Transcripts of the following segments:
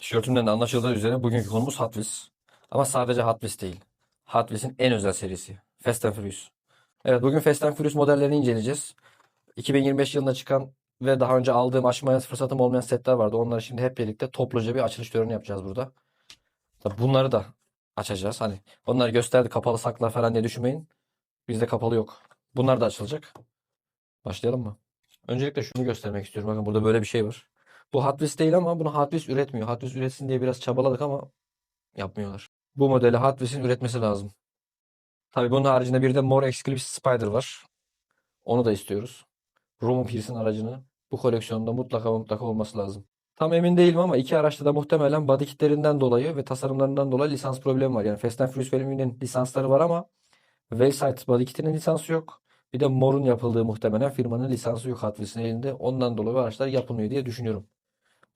Tişörtümden de anlaşıldığı üzere bugünkü konumuz Hot Wheels. Ama sadece Hot Wheels değil. Hot Wheels'in en özel serisi. Fast and Furious. Evet bugün Fast and Furious modellerini inceleyeceğiz. 2025 yılında çıkan ve daha önce aldığım açmaya fırsatım olmayan setler vardı. Onları şimdi hep birlikte topluca bir açılış töreni yapacağız burada. Bunları da açacağız. Hani onları gösterdi kapalı saklar falan diye düşünmeyin. Bizde kapalı yok. Bunlar da açılacak. Başlayalım mı? Öncelikle şunu göstermek istiyorum. Bakın burada böyle bir şey var. Bu Hot Wheels değil ama bunu Hot Wheels üretmiyor. Hot Wheels üretsin diye biraz çabaladık ama yapmıyorlar. Bu modeli Hot Wheels'in üretmesi lazım. Tabii bunun haricinde bir de Mor Exclusive Spider var. Onu da istiyoruz. Roman Pierce'in aracını bu koleksiyonda mutlaka mutlaka olması lazım. Tam emin değilim ama iki araçta da muhtemelen body kitlerinden dolayı ve tasarımlarından dolayı lisans problemi var. Yani Fast and Furious filminin lisansları var ama Wayside body kitinin lisansı yok. Bir de Mor'un yapıldığı muhtemelen firmanın lisansı yok Hot elinde. Ondan dolayı araçlar yapılmıyor diye düşünüyorum.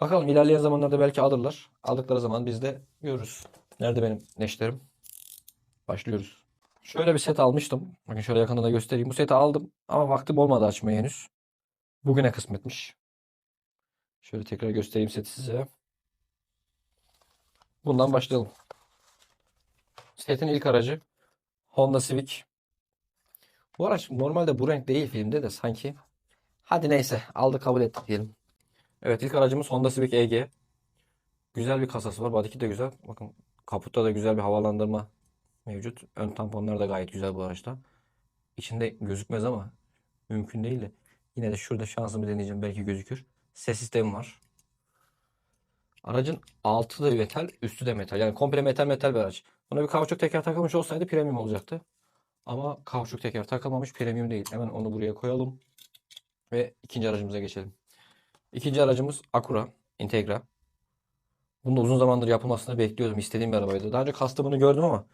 Bakalım ilerleyen zamanlarda belki alırlar. Aldıkları zaman biz de görürüz. Nerede benim neşterim? Başlıyoruz. Şöyle bir set almıştım. Bakın şöyle yakında da göstereyim. Bu seti aldım ama vaktim olmadı açmaya henüz. Bugüne kısmetmiş. Şöyle tekrar göstereyim seti size. Bundan başlayalım. Setin ilk aracı Honda Civic. Bu araç normalde bu renk değil filmde de sanki. Hadi neyse aldı kabul ettik diyelim. Evet ilk aracımız Honda Civic EG. Güzel bir kasası var. Body'ki de güzel. Bakın kaputta da güzel bir havalandırma mevcut. Ön tamponlar da gayet güzel bu araçta. İçinde gözükmez ama mümkün değil de. Yine de şurada şansımı deneyeceğim. Belki gözükür. Ses sistemi var. Aracın altı da metal, üstü de metal. Yani komple metal metal bir araç. Buna bir kauçuk teker takılmış olsaydı premium olacaktı. Ama kauçuk teker takılmamış premium değil. Hemen onu buraya koyalım. Ve ikinci aracımıza geçelim. İkinci aracımız Acura Integra. Bunun da uzun zamandır yapılmasını bekliyordum. İstediğim bir arabaydı. Daha önce custom'ını gördüm ama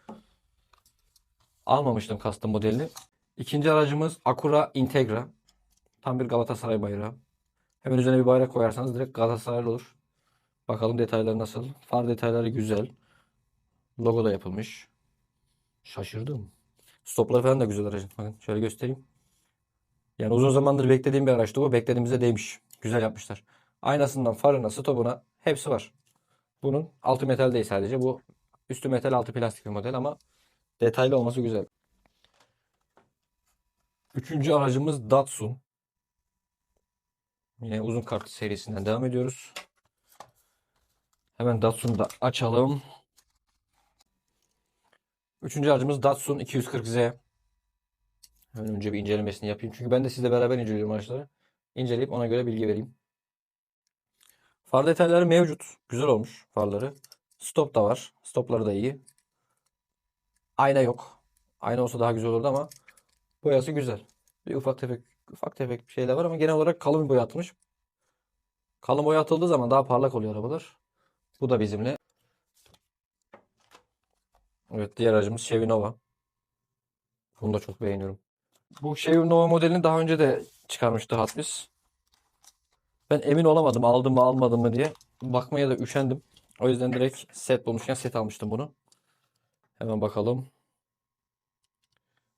almamıştım custom modelini. İkinci aracımız Acura Integra. Tam bir Galatasaray bayrağı. Hemen üzerine bir bayrak koyarsanız direkt Galatasaraylı olur. Bakalım detayları nasıl. Far detayları güzel. Logo da yapılmış. Şaşırdım. Stopları falan da güzel aracın. Bakın şöyle göstereyim. Yani uzun zamandır beklediğim bir araçtı bu. Beklediğimize değmiş. Güzel yapmışlar. Aynasından farına, stopuna hepsi var. Bunun altı metal değil sadece. Bu üstü metal altı plastik bir model ama detaylı olması güzel. Üçüncü aracımız Datsun. Yine uzun kart serisinden devam ediyoruz. Hemen Datsun'u da açalım. Üçüncü aracımız Datsun 240Z. Hemen önce bir incelemesini yapayım. Çünkü ben de sizle beraber inceliyorum araçları. İnceleyip ona göre bilgi vereyim. Far detayları mevcut. Güzel olmuş farları. Stop da var. Stopları da iyi. Ayna yok. Ayna olsa daha güzel olurdu ama boyası güzel. Bir ufak tefek ufak tefek bir şeyler var ama genel olarak kalın bir boya atılmış. Kalın boya atıldığı zaman daha parlak oluyor arabalar. Bu da bizimle. Evet diğer aracımız Chevy Nova. Bunu da çok beğeniyorum. Bu Chevy Nova modelini daha önce de çıkarmıştı Hot Wheels. Ben emin olamadım aldım mı almadım mı diye. Bakmaya da üşendim. O yüzden direkt set bulmuşken set almıştım bunu. Hemen bakalım.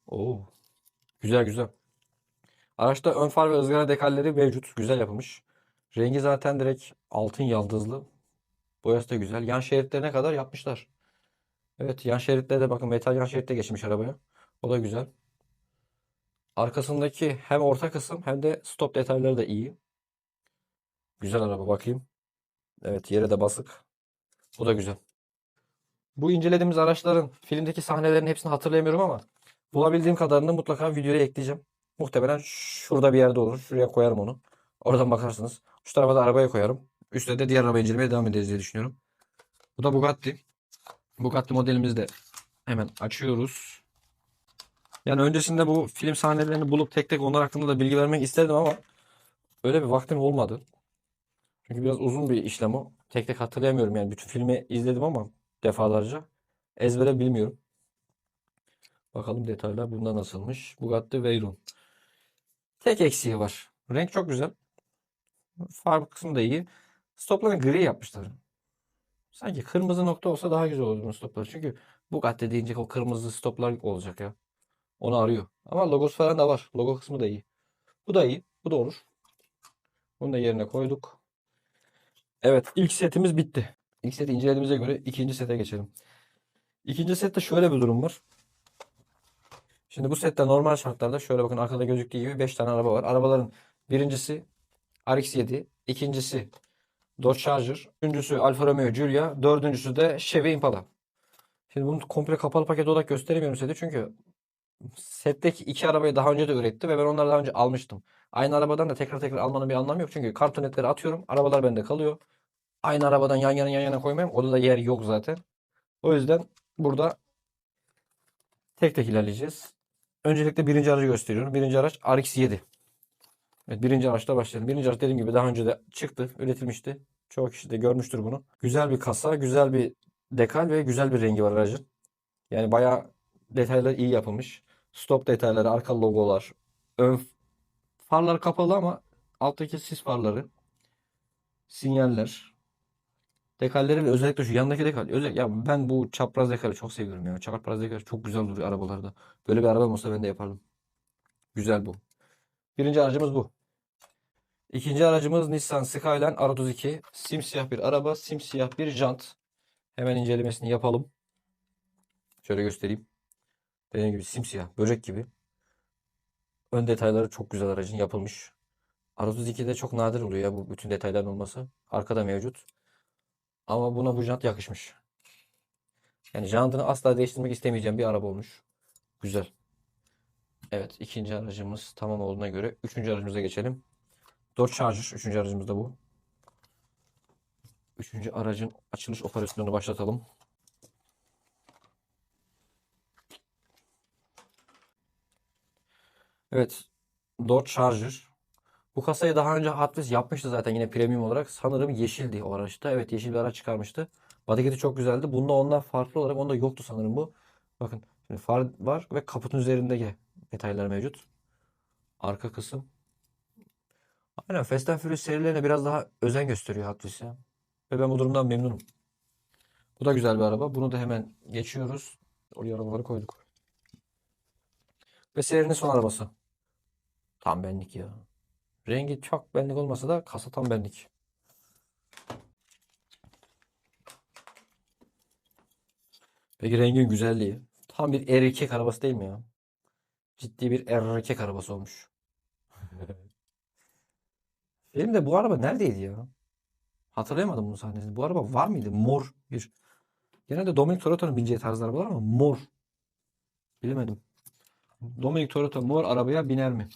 Oo. Güzel güzel. Araçta ön far ve ızgara dekalleri mevcut. Güzel yapılmış. Rengi zaten direkt altın yaldızlı. Boyası da güzel. Yan şeritlerine kadar yapmışlar. Evet yan şeritte de bakın metal yan şeritte geçmiş arabaya. O da güzel. Arkasındaki hem orta kısım hem de stop detayları da iyi. Güzel araba bakayım. Evet yere de basık. Bu da güzel. Bu incelediğimiz araçların filmdeki sahnelerin hepsini hatırlayamıyorum ama bulabildiğim kadarını mutlaka videoya ekleyeceğim. Muhtemelen şurada bir yerde olur. Şuraya koyarım onu. Oradan bakarsınız. Şu tarafa da arabaya koyarım. Üstte de diğer araba incelemeye devam ederiz diye düşünüyorum. Bu da Bugatti. Bugatti modelimizi de hemen açıyoruz. Yani öncesinde bu film sahnelerini bulup tek tek onlar hakkında da bilgi vermek isterdim ama öyle bir vaktim olmadı. Çünkü biraz uzun bir işlem o. Tek tek hatırlayamıyorum yani bütün filmi izledim ama defalarca ezbere bilmiyorum. Bakalım detaylar bunda nasılmış. Bugatti Veyron. Tek eksiği var. Renk çok güzel. Far kısmı da iyi. Stopları gri yapmışlar. Sanki kırmızı nokta olsa daha güzel olur bu stoplar. Çünkü Bugatti deyince o kırmızı stoplar olacak ya. Onu arıyor. Ama logosu falan da var. Logo kısmı da iyi. Bu da iyi. Bu da olur. Bunu da yerine koyduk. Evet ilk setimiz bitti. İlk seti incelediğimize göre ikinci sete geçelim. İkinci sette şöyle bir durum var. Şimdi bu sette normal şartlarda şöyle bakın arkada gözüktüğü gibi 5 tane araba var. Arabaların birincisi RX-7, ikincisi Dodge Charger, üçüncüsü Alfa Romeo Giulia, dördüncüsü de Chevy Impala. Şimdi bunu komple kapalı paket olarak gösteremiyorum size çünkü setteki iki arabayı daha önce de üretti ve ben onları daha önce almıştım. Aynı arabadan da tekrar tekrar almanın bir anlamı yok. Çünkü kartonetleri atıyorum. Arabalar bende kalıyor. Aynı arabadan yan yana yan yana koymayayım. Orada da yer yok zaten. O yüzden burada tek tek ilerleyeceğiz. Öncelikle birinci aracı gösteriyorum. Birinci araç RX-7. Evet, birinci araçla başlayalım. Birinci araç dediğim gibi daha önce de çıktı, üretilmişti. Çoğu kişi de görmüştür bunu. Güzel bir kasa, güzel bir dekal ve güzel bir rengi var aracın. Yani bayağı detaylar iyi yapılmış. Stop detayları, arka logolar, ön farlar kapalı ama alttaki sis farları, sinyaller, dekalleri ve özellikle şu yandaki dekal. Özel, ya ben bu çapraz dekali çok seviyorum ya. Çapraz dekal çok güzel duruyor arabalarda. Böyle bir arabam olsa ben de yapardım. Güzel bu. Birinci aracımız bu. İkinci aracımız Nissan Skyline R32. Simsiyah bir araba, simsiyah bir jant. Hemen incelemesini yapalım. Şöyle göstereyim. Dediğim gibi simsiyah, böcek gibi. Ön detayları çok güzel aracın yapılmış. R32'de çok nadir oluyor ya bu bütün detayların olması. Arkada mevcut. Ama buna bu jant yakışmış. Yani jantını asla değiştirmek istemeyeceğim bir araba olmuş. Güzel. Evet ikinci aracımız tamam olduğuna göre üçüncü aracımıza geçelim. Dodge Charger. Üçüncü aracımız da bu. Üçüncü aracın açılış operasyonunu başlatalım. Evet. Dodge Charger. Bu kasayı daha önce Hot yapmıştı zaten yine premium olarak. Sanırım yeşildi o araçta. Evet yeşil bir araç çıkarmıştı. Bodykiti çok güzeldi. Bunda ondan farklı olarak onda yoktu sanırım bu. Bakın şimdi far var ve kaputun üzerinde detaylar mevcut. Arka kısım. Aynen Fast and Furious serilerine biraz daha özen gösteriyor Hot ya. Ve ben bu durumdan memnunum. Bu da güzel bir araba. Bunu da hemen geçiyoruz. Oraya arabaları koyduk. Ve serinin son arabası. Tam benlik ya. Rengi çok benlik olmasa da kasa tam benlik. Peki rengin güzelliği. Tam bir erkek arabası değil mi ya? Ciddi bir erkek arabası olmuş. Filmde bu araba neredeydi ya? Hatırlayamadım bunun sahnesini. Bu araba var mıydı? Mor bir. Genelde Dominic Toretto'nun bineceği tarz arabalar ama mor. Bilemedim. Dominic Toretto mor arabaya biner mi?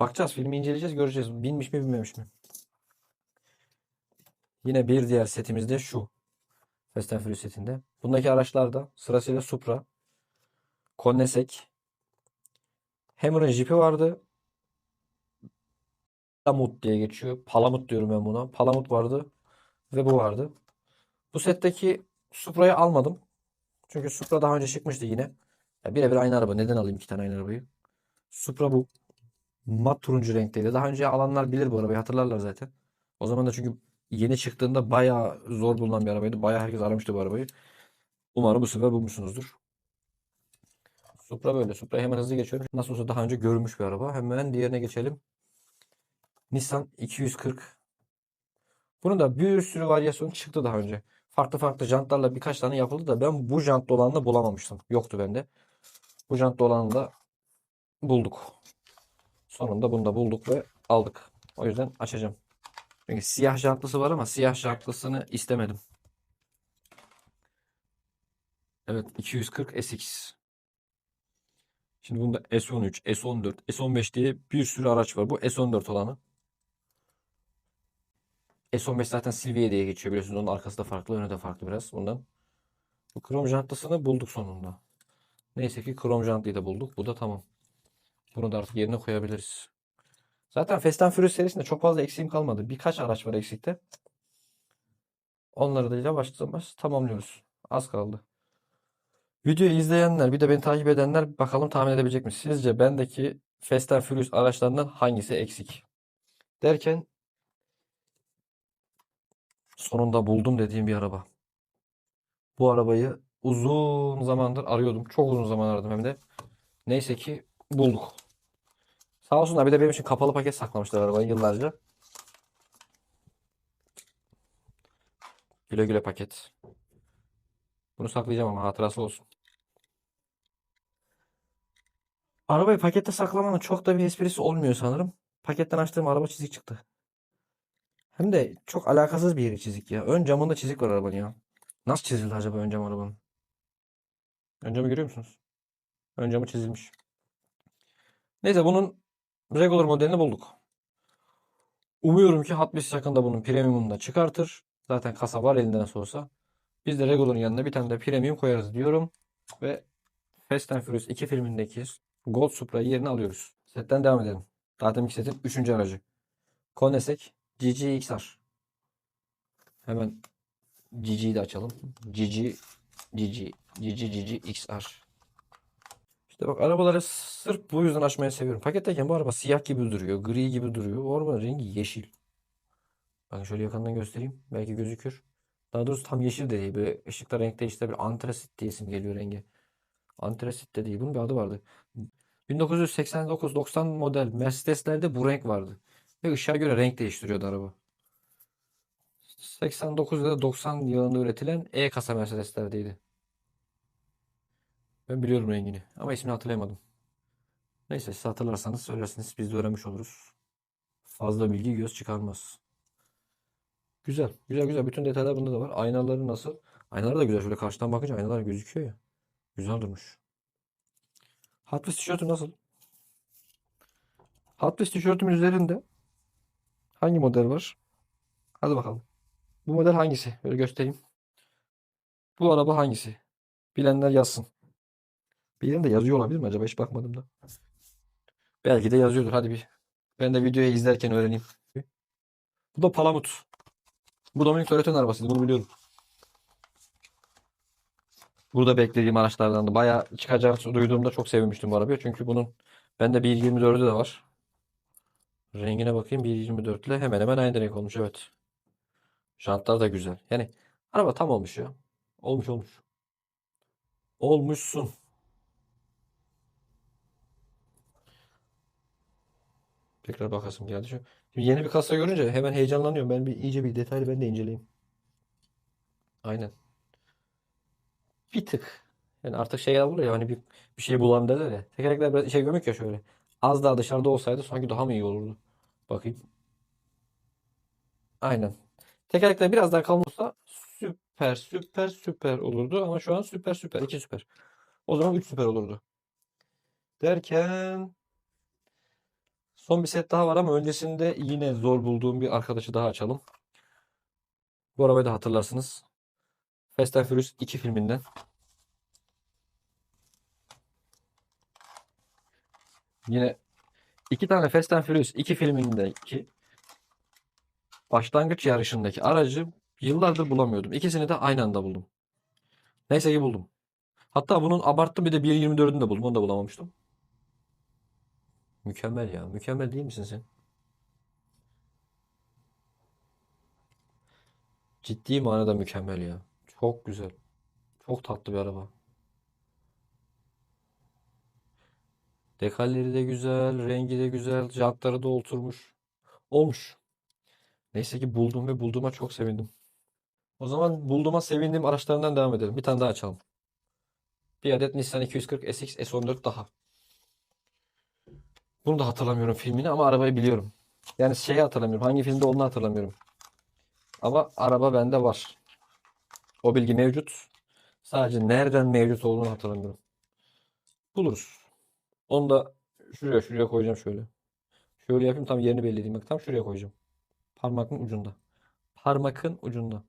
Bakacağız filmi inceleyeceğiz göreceğiz. Binmiş mi binmemiş mi? Yine bir diğer setimiz de şu. Fast and Furious setinde. Bundaki araçlar da sırasıyla Supra, Koenigsegg, Hammer'ın Jeep'i vardı. Palamut diye geçiyor. Palamut diyorum ben buna. Palamut vardı ve bu vardı. Bu setteki Supra'yı almadım. Çünkü Supra daha önce çıkmıştı yine. Birebir aynı araba. Neden alayım iki tane aynı arabayı? Supra bu. Mat turuncu renkteydi. Daha önce alanlar bilir bu arabayı. Hatırlarlar zaten. O zaman da çünkü yeni çıktığında bayağı zor bulunan bir arabaydı. Bayağı herkes aramıştı bu arabayı. Umarım bu sefer bulmuşsunuzdur. Supra böyle. Supra'yı hemen hızlı geçiyorum. Nasıl olsa daha önce görülmüş bir araba. Hemen diğerine geçelim. Nissan 240. Bunun da bir sürü varyasyon çıktı daha önce. Farklı farklı jantlarla birkaç tane yapıldı da ben bu jantlı olanı bulamamıştım. Yoktu bende. Bu jantlı olanı da bulduk. Sonunda bunu da bulduk ve aldık. O yüzden açacağım. Çünkü siyah jantlısı var ama siyah jantlısını istemedim. Evet 240 SX. Şimdi bunda S13, S14, S15 diye bir sürü araç var. Bu S14 olanı. S15 zaten Silvia diye geçiyor biliyorsunuz. Onun arkası da farklı, önü de farklı biraz bundan. Bu krom jantlısını bulduk sonunda. Neyse ki krom jantlıyı da bulduk. Bu da tamam. Bunu da artık yerine koyabiliriz. Zaten Fast and Furious serisinde çok fazla eksiğim kalmadı. Birkaç araç var eksikte. Onları da yavaş yavaş tamamlıyoruz. Az kaldı. Videoyu izleyenler bir de beni takip edenler bakalım tahmin edebilecek mi? Sizce bendeki Fast and Furious araçlarından hangisi eksik? Derken sonunda buldum dediğim bir araba. Bu arabayı uzun zamandır arıyordum. Çok uzun zaman aradım hem de. Neyse ki bulduk. Sağ olsunlar bir de benim için kapalı paket saklamışlar arabayı yıllarca. Güle güle paket. Bunu saklayacağım ama hatırası olsun. Arabayı pakette saklamanın çok da bir esprisi olmuyor sanırım. Paketten açtığım araba çizik çıktı. Hem de çok alakasız bir yeri çizik ya. Ön camında çizik var arabanın ya. Nasıl çizildi acaba ön cam arabanın? Ön camı görüyor musunuz? Ön camı çizilmiş. Neyse bunun regular modelini bulduk. Umuyorum ki Hot Wheels yakında bunun premiumunu da çıkartır. Zaten kasa var elinde nasıl olsa. Biz de regular'ın yanına bir tane de premium koyarız diyorum. Ve Fast and Furious 2 filmindeki Gold Supra'yı yerine alıyoruz. Setten devam edelim. Zaten setin 3. aracı. Koenigsegg GG-XR. Hemen GG'yi de açalım. GG GG GG GG XR. İşte bak arabaları sırf bu yüzden açmayı seviyorum. Paketteyken bu araba siyah gibi duruyor, gri gibi duruyor. O arabanın rengi yeşil. Bakın şöyle yakından göstereyim. Belki gözükür. Daha doğrusu tam yeşil de değil. Böyle ışıkta renk değiştirebilir. Antrasit diye isim geliyor rengi. Antrasit de değil. Bunun bir adı vardı. 1989-90 model Mercedes'lerde bu renk vardı. Ve ışığa göre renk değiştiriyordu araba. 89 ya da 90 yılında üretilen E kasa Mercedes'lerdeydi. Ben biliyorum rengini ama ismini hatırlayamadım. Neyse siz hatırlarsanız söylersiniz biz de öğrenmiş oluruz. Fazla bilgi göz çıkarmaz. Güzel. Güzel güzel. Bütün detaylar bunda da var. Aynaları nasıl? Aynaları da güzel. Şöyle karşıdan bakınca aynalar gözüküyor ya. Güzel durmuş. Hot Wheels tişörtü nasıl? Hot Wheels tişörtümün üzerinde hangi model var? Hadi bakalım. Bu model hangisi? Böyle göstereyim. Bu araba hangisi? Bilenler yazsın. Bilen de yazıyor olabilir mi acaba? Hiç bakmadım da. Belki de yazıyordur. Hadi bir. Ben de videoyu izlerken öğreneyim. Bu da Palamut. Bu Dominik Toretto'nun arabasıydı. Bunu biliyorum. Burada beklediğim araçlardan da bayağı çıkacağını duyduğumda çok sevinmiştim bu arabaya. Çünkü bunun bende 1.24'ü de var. Rengine bakayım 1.24 ile hemen hemen aynı renk olmuş evet. Jantlar da güzel. Yani araba tam olmuş ya. Olmuş olmuş. Olmuşsun. Tekrar bakasım geldi. Şu- Şimdi yeni bir kasa görünce hemen heyecanlanıyorum. Ben bir iyice bir detaylı ben de inceleyeyim. Aynen. Bir tık. Yani artık şey olur ya hani bir, bir şey bulalım derler ya. Tekerlekler biraz içe gömük ya şöyle. Az daha dışarıda olsaydı sanki daha mı iyi olurdu? Bakayım. Aynen. Tekerlekler biraz daha kalın süper süper süper olurdu. Ama şu an süper süper. iki süper. O zaman 3 süper olurdu. Derken son bir set daha var ama öncesinde yine zor bulduğum bir arkadaşı daha açalım. Bu arabayı da hatırlarsınız. Fast and Furious 2 filminden. Yine iki tane Fast and Furious 2 filmindeki başlangıç yarışındaki aracı yıllardır bulamıyordum. İkisini de aynı anda buldum. Neyse ki buldum. Hatta bunun abarttım bir de 1.24'ünü de buldum. Onu da bulamamıştım. Mükemmel ya. Mükemmel değil misin sen? Ciddi manada mükemmel ya. Çok güzel. Çok tatlı bir araba. Dekalleri de güzel, rengi de güzel, jantları da oturmuş. Olmuş. Neyse ki buldum ve bulduğuma çok sevindim. O zaman bulduğuma sevindiğim araçlarından devam edelim. Bir tane daha açalım. Bir adet Nissan 240 SX S14 daha. Bunu da hatırlamıyorum filmini ama arabayı biliyorum. Yani şeyi hatırlamıyorum. Hangi filmde olduğunu hatırlamıyorum. Ama araba bende var. O bilgi mevcut. Sadece nereden mevcut olduğunu hatırlamıyorum. Buluruz. Onu da şuraya şuraya koyacağım şöyle. Şöyle yapayım tam yerini belli edeyim. Bak tam şuraya koyacağım. Parmakın ucunda. Parmakın ucunda.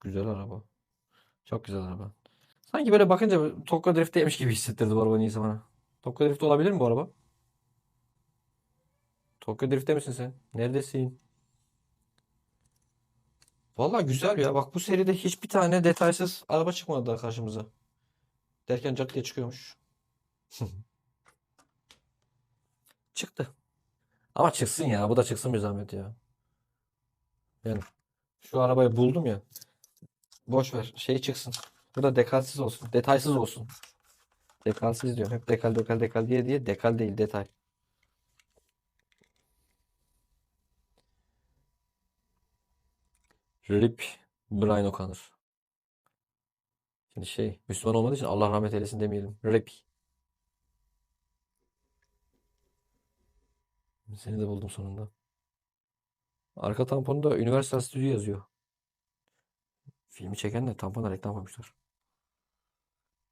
Güzel araba. Çok güzel araba. Sanki böyle bakınca Tokyo Drift'teymiş gibi hissettirdi bu araba niyeyse bana. Tokyo Drift olabilir mi bu araba? Tokyo Drift'te misin sen? Neredesin? Vallahi güzel ya. Bak bu seride hiçbir tane detaysız araba çıkmadı daha karşımıza. Derken diye çıkıyormuş. Çıktı. Ama çıksın ya. Bu da çıksın bir zahmet ya. Yani şu arabayı buldum ya. Boş ver. Şey çıksın. Bu da dekalsiz olsun. Detaysız olsun. Dekalsiz diyorum. Hep dekal dekal dekal diye diye dekal değil detay. Rip Brian O'Connor. Şimdi şey Müslüman olmadığı için Allah rahmet eylesin demeyelim. Rip. Seni de buldum sonunda. Arka tamponda Universal Studio yazıyor. Filmi çeken de tampona reklam koymuşlar.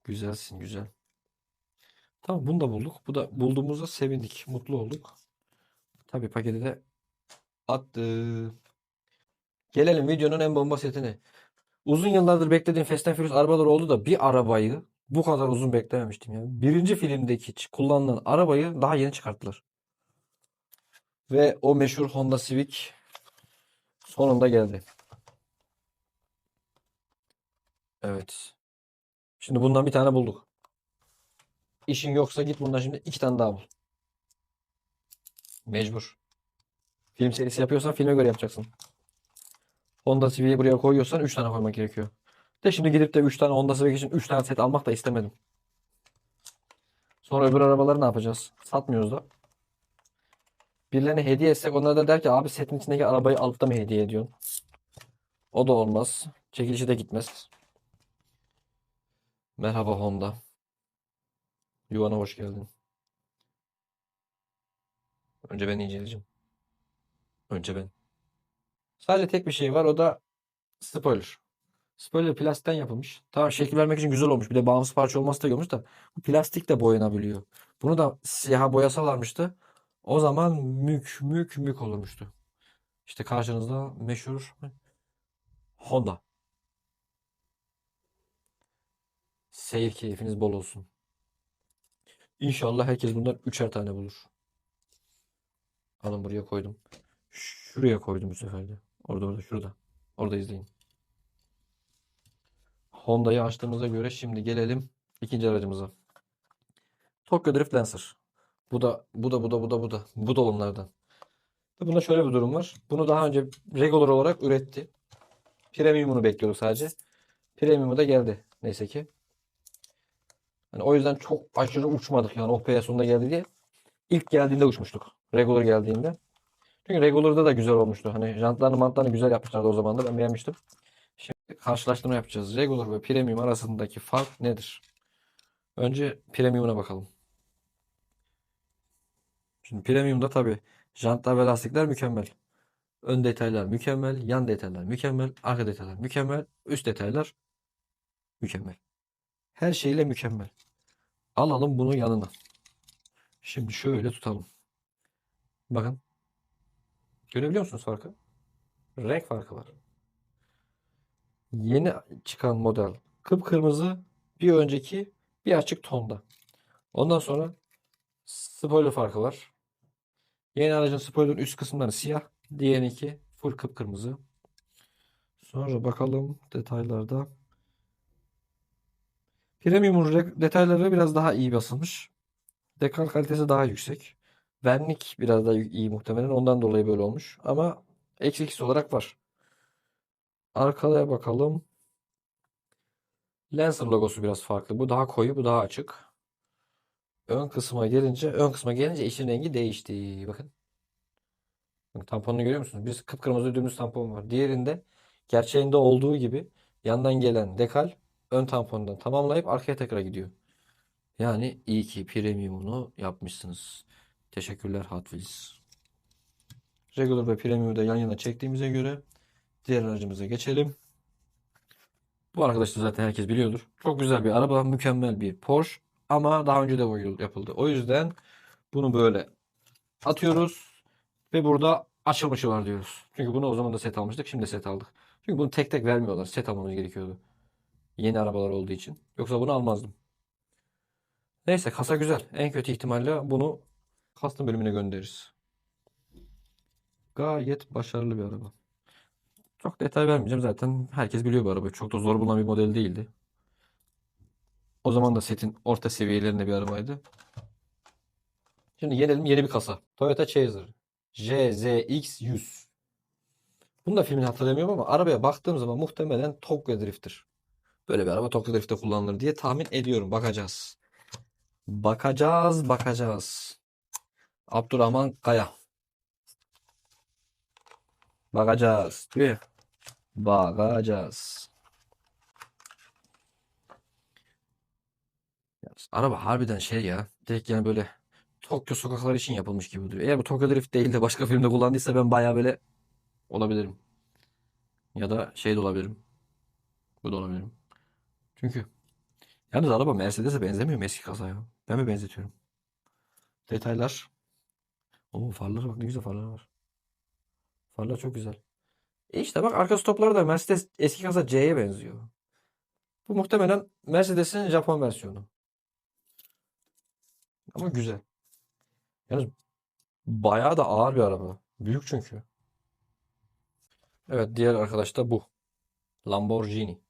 Güzelsin güzel. Tamam bunu da bulduk. Bu da bulduğumuzda sevindik. Mutlu olduk. Tabii paketi de attı. Gelelim videonun en bomba setine. Uzun yıllardır beklediğim Fast and Furious arabalar oldu da bir arabayı bu kadar uzun beklememiştim ya. Birinci filmdeki kullanılan arabayı daha yeni çıkarttılar. Ve o meşhur Honda Civic sonunda geldi. Evet. Şimdi bundan bir tane bulduk. İşin yoksa git bundan şimdi iki tane daha bul. Mecbur. Film serisi yapıyorsan filme göre yapacaksın. Honda Civic'i buraya koyuyorsan 3 tane koymak gerekiyor. De şimdi gidip de 3 tane Honda Civic için 3 tane set almak da istemedim. Sonra öbür arabaları ne yapacağız? Satmıyoruz da. Birilerine hediye etsek onlar da der ki abi setin içindeki arabayı alıp da mı hediye ediyorsun? O da olmaz. Çekilişi de gitmez. Merhaba Honda. Yuvana hoş geldin. Önce ben inceleyeceğim. Önce ben. Sadece tek bir şey var o da spoiler. Spoiler plastikten yapılmış. Tamam şekil vermek için güzel olmuş. Bir de bağımsız parça olması da iyi da bu plastik de boyanabiliyor. Bunu da siyaha boyasalarmıştı. O zaman mük mük mük olurmuştu. İşte karşınızda meşhur Honda. Seyir keyfiniz bol olsun. İnşallah herkes bundan üçer tane bulur. Alın buraya koydum. Şuraya koydum bu sefer de. Orada orada şurada. Orada izleyin. Honda'yı açtığımıza göre şimdi gelelim ikinci aracımıza. Tokyo Drift Lancer. Bu da bu da bu da bu da bu da. Bu da onlardan. Bunda şöyle bir durum var. Bunu daha önce regular olarak üretti. Premium'unu bekliyorduk sadece. Premium'u da geldi. Neyse ki. Hani o yüzden çok aşırı uçmadık yani be sonunda geldi diye. İlk geldiğinde uçmuştuk. Regular geldiğinde. Çünkü Regular'da da güzel olmuştu. Hani jantlarını mantlarını güzel yapmışlardı o zaman da ben beğenmiştim. Şimdi karşılaştırma yapacağız. Regular ve Premium arasındaki fark nedir? Önce Premium'una bakalım. Şimdi Premium'da tabii jantlar ve lastikler mükemmel. Ön detaylar mükemmel, yan detaylar mükemmel, arka detaylar mükemmel, üst detaylar mükemmel. Her şeyle mükemmel. Alalım bunu yanına. Şimdi şöyle tutalım. Bakın. Görebiliyor musunuz farkı? Renk farkı var. Yeni çıkan model kıpkırmızı bir önceki bir açık tonda. Ondan sonra spoiler farkı var. Yeni aracın spoiler'ın üst kısımları siyah. Diğerinki full kıpkırmızı. Sonra bakalım detaylarda. Premium'un re- detayları biraz daha iyi basılmış. Dekal kalitesi daha yüksek. Vernik biraz daha iyi muhtemelen. Ondan dolayı böyle olmuş. Ama eksi olarak var. Arkaya bakalım. Lancer logosu biraz farklı. Bu daha koyu, bu daha açık. Ön kısma gelince, ön kısma gelince işin rengi değişti. Bakın. Bak, Tamponunu görüyor musunuz? Bir kıpkırmızı dümdüz tampon var. Diğerinde gerçeğinde olduğu gibi yandan gelen dekal ön tampondan tamamlayıp arkaya tekrar gidiyor. Yani iyi ki premiumunu yapmışsınız. Teşekkürler Hot. Regular ve Premium'u da yan yana çektiğimize göre diğer aracımıza geçelim. Bu arkadaş da zaten herkes biliyordur. Çok güzel bir araba, mükemmel bir Porsche ama daha önce de bu yıl yapıldı. O yüzden bunu böyle atıyoruz ve burada açılmışı var diyoruz. Çünkü bunu o zaman da set almıştık, şimdi set aldık. Çünkü bunu tek tek vermiyorlar. Set almamız gerekiyordu. Yeni arabalar olduğu için. Yoksa bunu almazdım. Neyse kasa güzel. En kötü ihtimalle bunu custom bölümüne göndeririz. Gayet başarılı bir araba. Çok detay vermeyeceğim zaten. Herkes biliyor bu arabayı. Çok da zor bulunan bir model değildi. O zaman da setin orta seviyelerinde bir arabaydı. Şimdi gelelim yeni bir kasa. Toyota Chaser JZX100. Bunu da filmini hatırlamıyorum ama arabaya baktığım zaman muhtemelen Tokyo Drift'tir. Böyle bir araba Tokyo Drift'te kullanılır diye tahmin ediyorum. Bakacağız. Bakacağız, bakacağız. Abdurrahman Kaya. Bakacağız. Diyor bakacağız. Araba harbiden şey ya. Direkt yani böyle Tokyo sokakları için yapılmış gibi duruyor. Eğer bu Tokyo Drift değil de başka filmde kullandıysa ben bayağı böyle olabilirim. Ya da şey de olabilirim. Bu da olabilirim. Çünkü yalnız araba Mercedes'e benzemiyor mu eski kasaya? Ben mi benzetiyorum? Detaylar. Oo farlara bak ne güzel farlar var. Farlar çok güzel. E işte bak arka stoplar da Mercedes eski kasa C'ye benziyor. Bu muhtemelen Mercedes'in Japon versiyonu. Ama güzel. Yalnız bayağı da ağır bir araba. Büyük çünkü. Evet diğer arkadaş da bu. Lamborghini.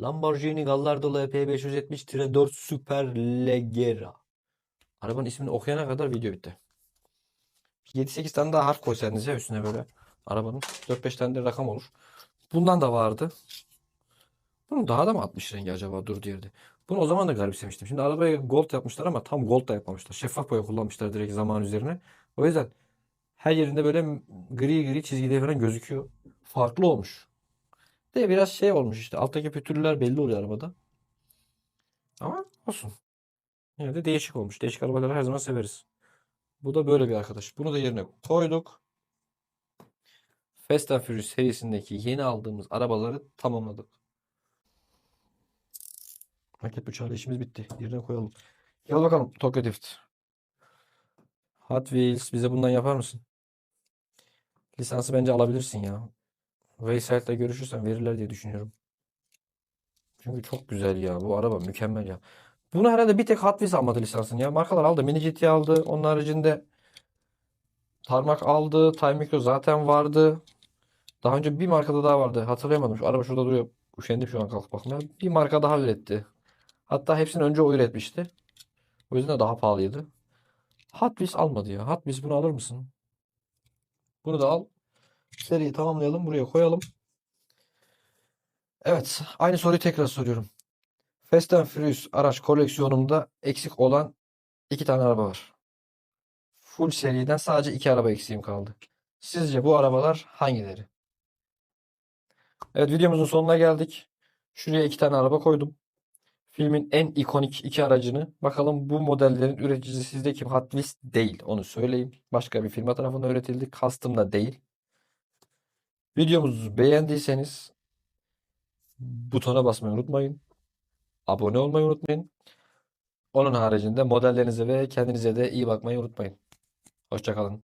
Lamborghini Gallardo LP570-4 Superleggera. Arabanın ismini okuyana kadar video bitti. 7-8 tane daha harf koysaydınız ya üstüne böyle arabanın 4-5 tane de rakam olur. Bundan da vardı. Bunun daha da mı 60 rengi acaba dur diğerde. Bunu o zaman da garipsemiştim. Şimdi arabaya gold yapmışlar ama tam gold da yapmamışlar. Şeffaf boya kullanmışlar direkt zaman üzerine. O yüzden her yerinde böyle gri gri çizgileri falan gözüküyor. Farklı olmuş. De biraz şey olmuş işte. Alttaki pütürler belli oluyor arabada. Ama olsun. Yine de değişik olmuş. Değişik arabaları her zaman severiz. Bu da böyle bir arkadaş. Bunu da yerine koyduk. Fast and Furious serisindeki yeni aldığımız arabaları tamamladık. Maket bıçağıyla işimiz bitti. Yerine koyalım. Gel bakalım Tokyo Drift. Hot Wheels bize bundan yapar mısın? Lisansı bence alabilirsin ya. Veysel'le görüşürsen verirler diye düşünüyorum. Çünkü çok güzel ya. Bu araba mükemmel ya. Bunu herhalde bir tek Hot Wheels almadı lisansını ya. Markalar aldı. Mini GT aldı. Onun haricinde Tarmac aldı. Time Micro zaten vardı. Daha önce bir markada daha vardı. Hatırlayamadım. Şu araba şurada duruyor. Üşendim şu an kalkıp bakmaya. Bir marka daha üretti. Hatta hepsini önce o üretmişti. O yüzden de daha pahalıydı. Hot Wheels almadı ya. Hot Wheels bunu alır mısın? Bunu da al. Seriyi tamamlayalım. Buraya koyalım. Evet. Aynı soruyu tekrar soruyorum. Fast and Furious araç koleksiyonumda eksik olan iki tane araba var. Full seriden sadece iki araba eksiğim kaldı. Sizce bu arabalar hangileri? Evet videomuzun sonuna geldik. Şuraya iki tane araba koydum. Filmin en ikonik iki aracını. Bakalım bu modellerin üreticisi sizde kim? Hot Wheels değil. Onu söyleyeyim. Başka bir firma tarafından üretildi. Custom da değil. Videomuzu beğendiyseniz butona basmayı unutmayın. Abone olmayı unutmayın. Onun haricinde modellerinize ve kendinize de iyi bakmayı unutmayın. Hoşçakalın.